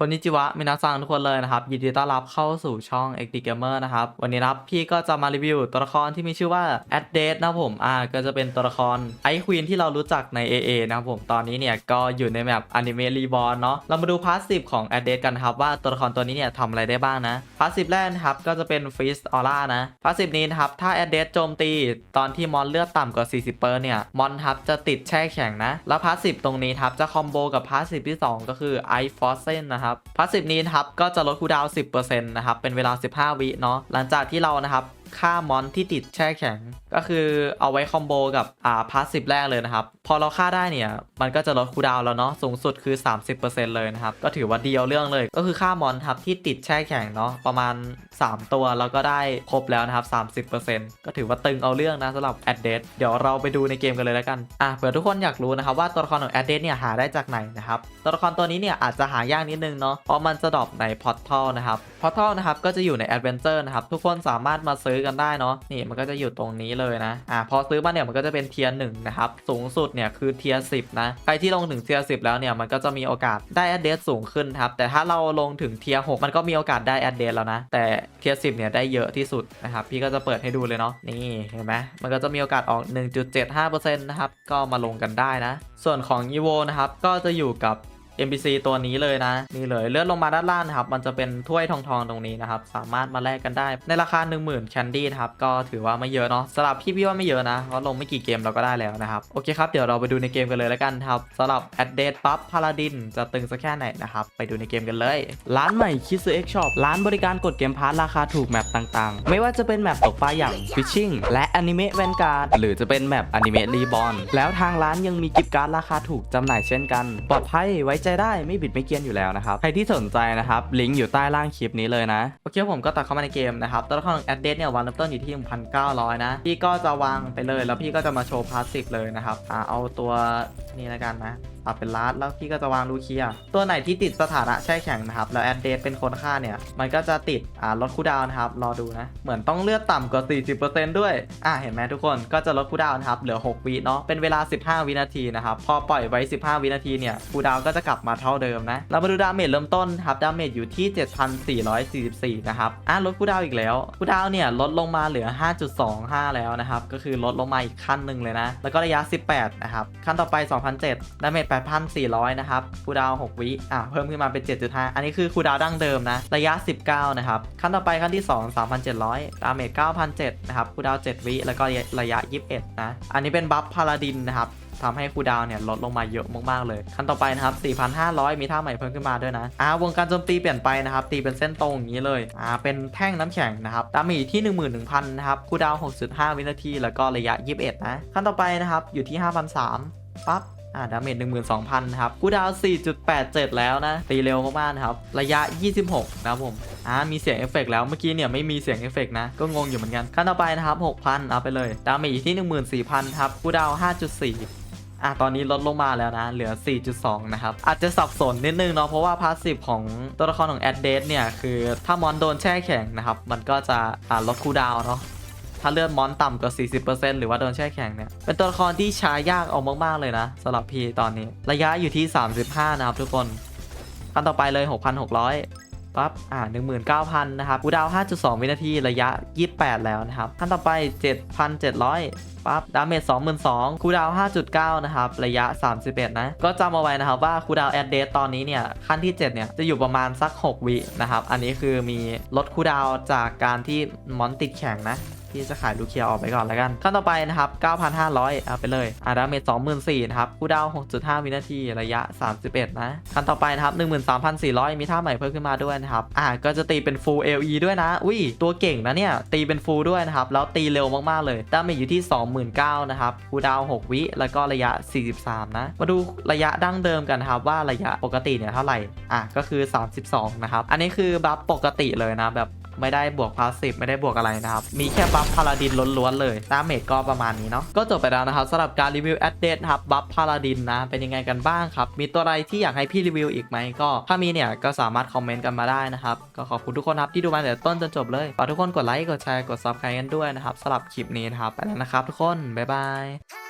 คนนิจิวะมินาซังทุกคนเลยนะครับ ยินดีต้อนรับเข้าสู่ช่อง XD Gamer นะครับ วันนี้ครับพี่ก็จะมารีวิวตัวละครที่มีชื่อว่า a d d a t e นะผมอ่าก็จะเป็นตัวละครไอควีนที่เรารู้จักใน AA นะครับผมตอนนี้เนี่ยก็อยู่ในแมปอนิเมะรีบอ n เนาะเรามาดูพาสซีฟของ a d d a t e กันครับ ว่าตัวละครตัวนี้เนี่ยทำอะไรได้บ้างนะพาสซีฟแรกครับก็จะเป็น Feast Aura นะพาสซีฟนี้นะครับถ้า a d d a t e โจมตีตอนที่มอนเลือดต่ำกว่า 40เปอร์เนี่ยมอนครับจะติดแช่แข็งนะแล้วพาสซีฟตรงนี้ครับจะคอมโบกับพาสซีฟที่ 2 ก็คือ Ice Frozen นะครับพาสซีฟนี้นะครับก็จะลดคูลดาวน์10%นะครับเป็นเวลา 15 วิเนาะหลังจากที่เรานะครับ ฆ่ามอนที่ติดแช่แข็ง ก็คือเอาไว้คอมโบกับอ่าพาสซีฟแรกเลยนะครับ พอเราฆ่าได้เนี่ย มันก็จะลดคูดาวแล้วเนาะสูงสุดคือ 30%เลยนะครับ ก็ถือว่าเดียวเรื่องเลย ก็คือฆ่ามอนครับที่ติดแช่แข็งเนาะประมาณ 3 ตัวแล้วก็ได้ครบแล้วนะครับ 30%ก็ถือว่าตึงเอาเรื่องนะสำหรับแอดเดเดี๋ยวเราไปดูในเกมกันเลยแล้วกันอะเผื่อทุกคนอยากรู้นะครับว่าตัวละครของแอดเดเนี่ยหาได้จากไหนนะครับตัวละครตัวนี้เนี่ยอาจจะหายากนิดนึงเนาะเพราะมันจะดรอปในพอร์ทัลนะครับพอร์ทัลนะครับก็จะอยู่ในแอดเวนเจอร์นะครับทุกคนสามารถมาซื้อกันได้เนาะนี่มันก็จะอยู่ตรงนี้เลยนะอะพอซื้อมาเนี่ยมันก็จะเป็นเทียร์หนึ่งนะครับสูงสุดเนี่ยคือเทียร์สินะใครที่ลงถึงเทียร์สิแล้วเนี่ยมันก็จะมีโอกาสได้แอดเดสสูงขึ้นครับแต่ถ้าเราลงถึงเทียร์หมันก็มีโอกาสได้แอดเดสแล้วนะแต่เทียร์สิเนี่ยได้เยอะที่สุดนะครับพี่ก็จะเปิดให้ดูเลยเนาะนี่เห็นไหมมันก็จะมีโอกาสออก 1.75%นะครับก็มาลงกันได้นะส่วนของ e v o นะครับก็จะอยู่กับ NPC ตัวนี้เลยนะ นี่เลยเลื่อนลงมาด้านล่างนะครับ มันจะเป็นถ้วยทองทองตรงนี้นะครับ สามารถมาแลกกันได้ ในราคา 10,000แคนดี้ครับ ก็ถือว่าไม่เยอะเนาะสำหรับพี่พี่ว่าไม่เยอะนะเพราะลงไม่กี่เกมเราก็ได้แล้วนะครับ โอเคครับ เดี๋ยวเราไปดูในเกมกันเลยแล้วกันครับสำหรับ a d d a t ปั๊บพาราดินจะตึงสักแค่ไหนนะครับ ไปดูในเกมกันเลย ร้านใหม่คิสเอ็กช็อปร้านบริการกดเกมพาร์ทราคาถูกแมปต่างๆ ไม่ว่าจะเป็นแมปตกปลาอย่าง Fishing และอนิเมะแวนการ์ดหรือจะเป็นแมปอนิเมะรีบอ n แล้วทางร้านยังมีกิฟต์การ์ดราคาถูกจำหน่ายเช่นกัน ปลอดภัยไว้ใจได้ไม่บิดไม่เกียนอยู่แล้วนะครับ ใครที่สนใจนะครับลิงก์อยู่ใต้ล่างคลิปนี้เลยนะ โอเคผมก็ตัดเข้ามาในเกมนะครับตัวละครของแอดเดเนี่ยวันเริ่มต้นอยู่ที่ 1,900 นะ พี่ก็จะวางไปเลย แล้วพี่ก็จะมาโชว์พาสซีฟเลยนะครับอ่าเอาตัวนี้แล้วกันนะ ปรับเป็นลาดแล้วพี่ก็จะวางลูเคีย ตัวไหนที่ติดสถานะแช่แข็งนะครับแล้วแอดเดเป็นคนฆ่าเนี่ยมันก็จะติดอ่าลดคูดาวนะครับรอดูนะเหมือนต้องเลือดต่ำกว่า 40%ด้วยอ่าเห็นไหมทุกคนก็จะลดคูดาวนะครับเหลือ 6 วิเนาะเป็นเวลา 15 วินาทีนะครับพอปล่อยไว้ 15 วินาทีเนี่ยคูดาวก็จะกลับมาเท่าเดิมนะเรามาดูดาเมจเริ่มต้นครับดาเมจอยู่ที่ 7,444 นะครับอะลดคูดาวอีกแล้วคูดาวเนี่ยลดลงมาเหลือ 5.25 แล้วนะครับก็คือลดลงมาอีกขั้นหนึ่งเลยนะแล้วก็ระยะ 18 นะครับขั้นต่อไป 2,007ดาเมจ8,400 นะครับคูดาว 6 วิอะเพิ่มขึ้นมาเป็น 7.5 อันนี้คือคูดาวดั้งเดิมนะ ระยะ 19 นะครับ ขั้นต่อไปขั้นที่ 2 3,700 ดาเมจ9,007นะครับคูดาว 7 วิ แล้วก็ระยะ 21 นะ อันนี้เป็นบัฟพาราดินนะครับทำให้คูดาวเนี่ยลดลงมาเยอะมากๆเลย ขั้นต่อไปนะครับ 4,500 มีท่าใหม่เพิ่มขึ้นมาด้วยนะอ่าวงการโจมตีเปลี่ยนไปนะครับ ตีเป็นเส้นตรงอย่างนี้เลยอ่าเป็นแท่งน้ำแข็งนะครับ ดาเมจที่ 11,000 นะครับ คูดาวน์6.5 วินาที แล้วก็ระยะ 21 นะ ขั้นต่อไปนะครับ อยู่ที่ 5,300ปั๊บ อ่าดาเมจ12,000นะครับคูดาว 4.87 แล้วนะ ตีเร็วมากๆนะครับ ระยะ 26 นะครับผมอ่ามีเสียงเอฟเฟกต์แล้วเมื่อกี้เนี่ยไม่มีเสียงเอฟเฟกต์นะ ก็งงอยู่เหมือนกันขั้นต่อไปนะครับ 6,000 เอาไปเลย ดาเมจอยู่ที่ 14,000ครับคูดาว 5.4อะตอนนี้ลดลงมาแล้วนะ เหลือ 4.2 นะครับ อาจจะสับสนนิดนึงเนาะเพราะว่าพาสซีฟของตัวละครของแอดเดเนี่ย คือถ้ามอนโดนแช่แข็งนะครับ มันก็จะลดคูดาวเนาะ ถ้าเลือดมอนต่ำกว่า 40%หรือว่าโดนแช่แข็งเนี่ย เป็นตัวละครที่ใช้ยากเอามากๆเลยนะสำหรับพีตอนนี้ ระยะอยู่ที่ 35 นะครับทุกคนขั้นต่อไปเลย 6,600ปั๊บ อ่า 19,000 นะครับกูดาว 5.2 วินาที ระยะ 28 แล้วนะครับขั้นต่อไป 7,700ปั๊บดาเมจ22,000คูดาว 5.9 นะครับ ระยะ 31 นะ ก็จำเอาไว้นะครับว่าคูดาวแอดเดตตอนนี้เนี่ย ขั้นที่ 7 เนี่ย จะอยู่ประมาณสัก 6 วินะครับ อันนี้คือมีลดคูดาวจากการที่มอนติดแข็งนะ ที่จะขายลูเคียร์ออกไปก่อนแล้วกันขั้นต่อไปนะครับ 9,500เอาไปเลยอาดาเมจ24,000นะครับคูลดาว 6.5 วินาทีระยะ 31 นะขั้นต่อไปนะครับ 13,400 มีท่าใหม่เพิ่มขึ้นมาด้วยนะครับอ่าก็จะตีเป็น full LE ด้วยนะ อุ้ยตัวเก่งนะเนี่ย ตีเป็น full ด้วยนะครับ แล้วตีเร็วมากๆเลยดาเมจอยู่ที่ 29,000นะครับคูลดาว 6 วิแล้วก็ระยะ 43 นะ มาดูระยะดั้งเดิมกันนะครับว่าระยะปกติเนี่ยเท่าไหร่อะก็คือ 32 นะครับอันนี้คือบัฟปกติเลยนะแบบ ไม่ได้บวกพาสซีฟไม่ได้บวกอะไรนะครับ มีแค่บัฟพาราดินล้วนๆเลยดาเมจก็ประมาณนี้เนาะก็จบไปแล้วนะครับสำหรับการรีวิวแอดเดตนครับบัฟพาราดินนะเป็นยังไงกันบ้างครับ มีตัวอะไรที่อยากให้พี่รีวิวอีกไหมก็ถ้ามีเนี่ยก็สามารถคอมเมนต์กันมาได้นะครับก็ขอบคุณทุกคนครับที่ดูมาตั้งแต่ต้นจนจบเลยฝากทุกคนกดไลค์กดแชร์กดซับสไครต์กันด้วยนะครับสำหรับคลิปนี้นะครับไปแล้วนะครับทุกคนบ๊ายบาย